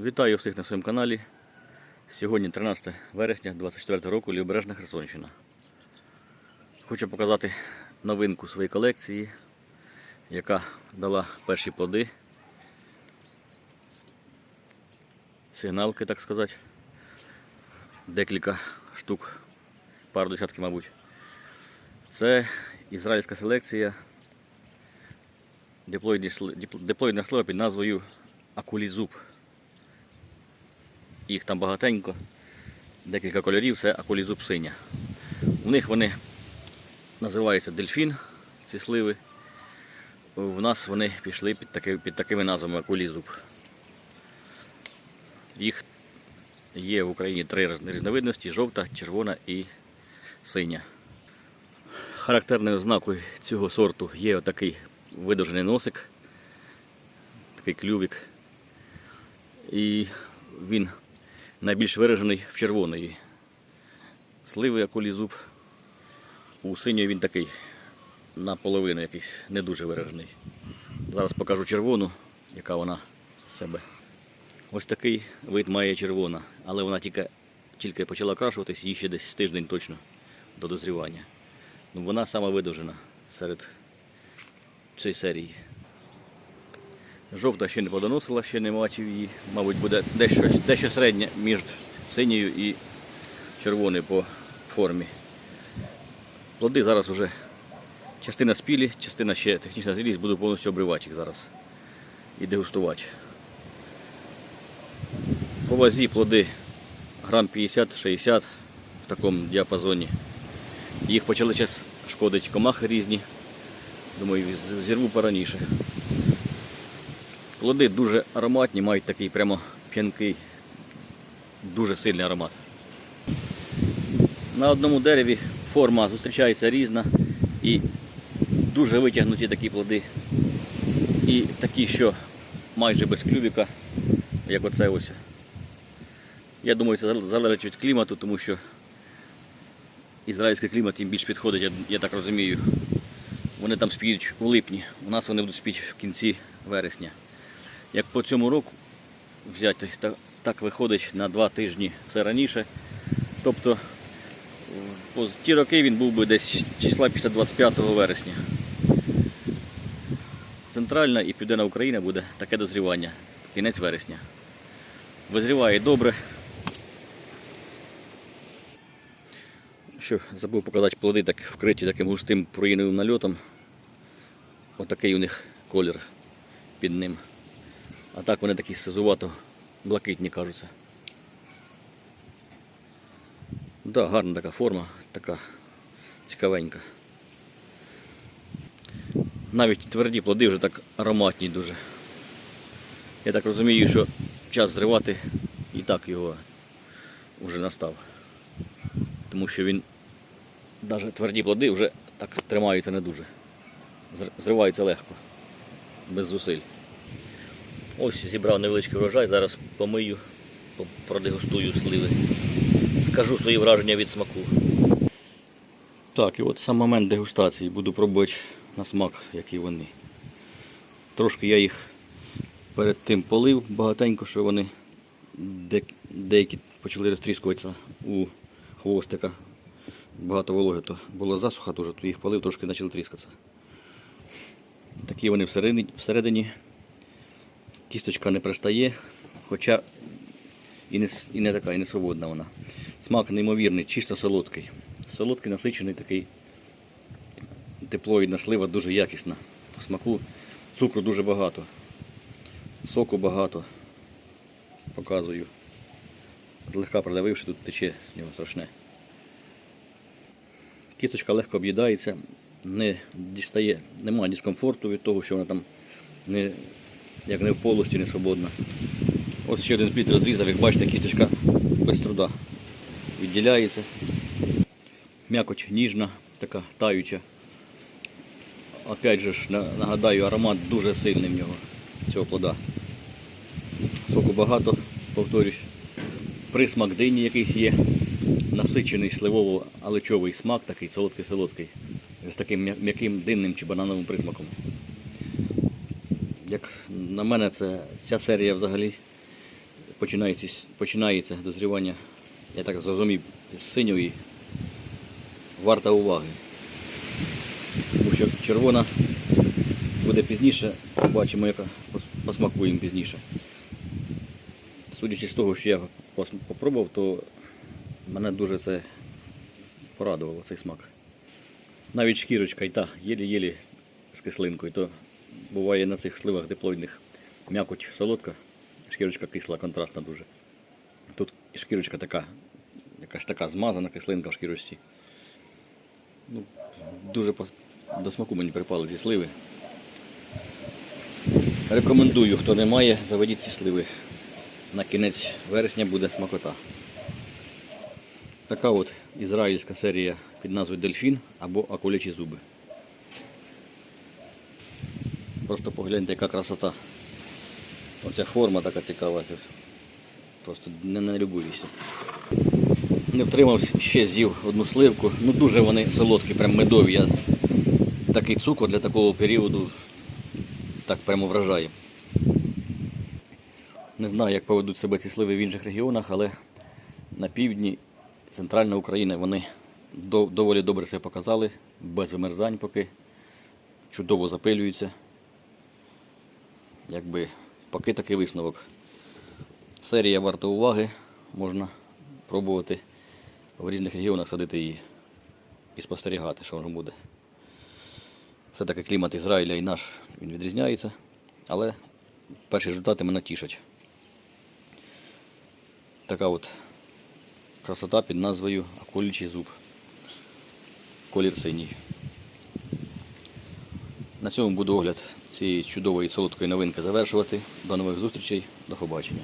Вітаю всіх на своєму каналі. Сьогодні 13 вересня 24 року Лівобережна Херсонщина. Хочу показати новинку своєї колекції, яка дала перші плоди. Сигналки, так сказати. Декілька штук, пару десятків, мабуть. Це ізраїльська селекція диплоїдні сли- диплоїдне слово під назвою Акулізуб. Їх там багатенько, декілька кольорів, це акулізуб синя. У них вони називаються дельфін, ці сливи. В нас вони пішли під, таки, під такими назвами акулізуб. Їх є в Україні три різновидності: жовта, червона і синя. Характерною ознакою цього сорту є отакий видовжений носик, такий клювик. І він найбільш виражений в червоної. Сливи акулізуб. У синьої він такий наполовину якийсь не дуже виражений. Зараз покажу червону, яка вона себе. Ось такий вид має червона, але вона тільки, тільки почала окрашуватись, їй ще десь тиждень точно до дозрівання. Ну, вона сама видовжена серед цієї серії. Жовта ще не подоносила, ще не бачив її. Мабуть, буде дещо, дещо середнє між синьою і червоною по формі. Плоди зараз вже частина спілі, частина ще технічна зрілість, буду повністю обривати їх зараз і дегустувати. По вазі плоди грам 50-60 в такому діапазоні. Їх почали зараз шкодити комахи різні. Думаю, зірву пораніше. Плоди дуже ароматні, мають такий прямо п'янкий, дуже сильний аромат. На одному дереві форма зустрічається різна і дуже витягнуті такі плоди. І такі, що майже без клювіка, як оце ось. Я думаю, це залежить від клімату, тому що ізраїльський клімат їм більш підходить, я, я так розумію. Вони там спіють у липні, у нас вони будуть спіти в кінці вересня. Як по цьому року взяти, так, так виходить на два тижні все раніше. Тобто по ті роки він був би десь числа після 25 вересня. Центральна і південна Україна буде таке дозрівання, кінець вересня. Визріває добре. Що, забув показати плоди, так вкриті таким густим проїновим нальотом. Отакий у них колір під ним. А так вони такі сизувато блакитні кажуться. Да, гарна така форма, така цікавенька. Навіть тверді плоди вже так ароматні дуже. Я так розумію, що час зривати і так його вже настав. Тому що він навіть тверді плоди вже так тримаються не дуже. Зр- Зриваються легко, без зусиль. Ось зібрав невеличкий врожай, зараз помию, продегустую сливи. Скажу свої враження від смаку. Так, і от сам момент дегустації. Буду пробувати на смак, які вони. Трошки я їх перед тим полив багатенько, що вони де- деякі почали розтріскуватися у хвостика. Багато вологи, то була засуха, теж, то їх полив, трошки почали тріскатися. Такі вони всередині, всередині. Кісточка не пристає, хоча і не, і не така, і не свободна вона. Смак неймовірний, чисто солодкий. Солодкий, насичений такий. Теплоїдна слива дуже якісна. По смаку цукру дуже багато. Соку багато. Показую. Злегка продавивши, тут тече з нього страшне. Кісточка легко об'їдається, не дістає, немає дискомфорту від того, що вона там не, як не в полості, не свободна. Ось ще один плід розрізав, як бачите, кісточка без труда відділяється. М'якоть ніжна, така таюча. Опять же нагадаю, аромат дуже сильний в нього, цього плода. Соку багато, повторюсь. Присмак дині якийсь є. Насичений сливово-алечовий смак, такий солодкий-солодкий. З таким м'яким динним чи банановим присмаком. Як на мене, це, ця серія взагалі починається, починається дозрівання, я так зрозумів, з синьої варта уваги. Тому що червона буде пізніше, побачимо, яка пос- посмакуємо пізніше. Судячи з того, що я попробував, то мене дуже це порадувало, цей смак. Навіть шкірочка і та єлі-єлі з кислинкою, то буває на цих сливах диплоїдних м'якоть солодка, шкірочка кисла, контрастна дуже. Тут шкірочка така, якась така змазана кислинка в шкірочці. Ну, дуже пос- до смаку мені припали ці сливи. Рекомендую, хто не має, заведіть ці сливи. На кінець вересня буде смакота. Така от ізраїльська серія під назвою Дельфін або Акулячі зуби. Просто погляньте, яка красота. Оця форма така цікава. Просто не налюбуюся. Не втримався, ще з'їв одну сливку. Ну дуже вони солодкі, прям медові. Я... Такий цукор для такого періоду так прямо вражає. Не знаю, як поведуть себе ці сливи в інших регіонах, але на півдні центральна Україна вони доволі добре себе показали, без вимерзань поки чудово запилюються. Якби поки такий висновок. Серія варта уваги, можна пробувати в різних регіонах садити її і спостерігати, що воно буде. Все-таки клімат Ізраїля і наш він відрізняється, але перші результати мене тішать. Така от красота під назвою Акулічий зуб. Колір синій. На цьому буду огляд цієї чудової солодкої новинки завершувати. До нових зустрічей, до побачення.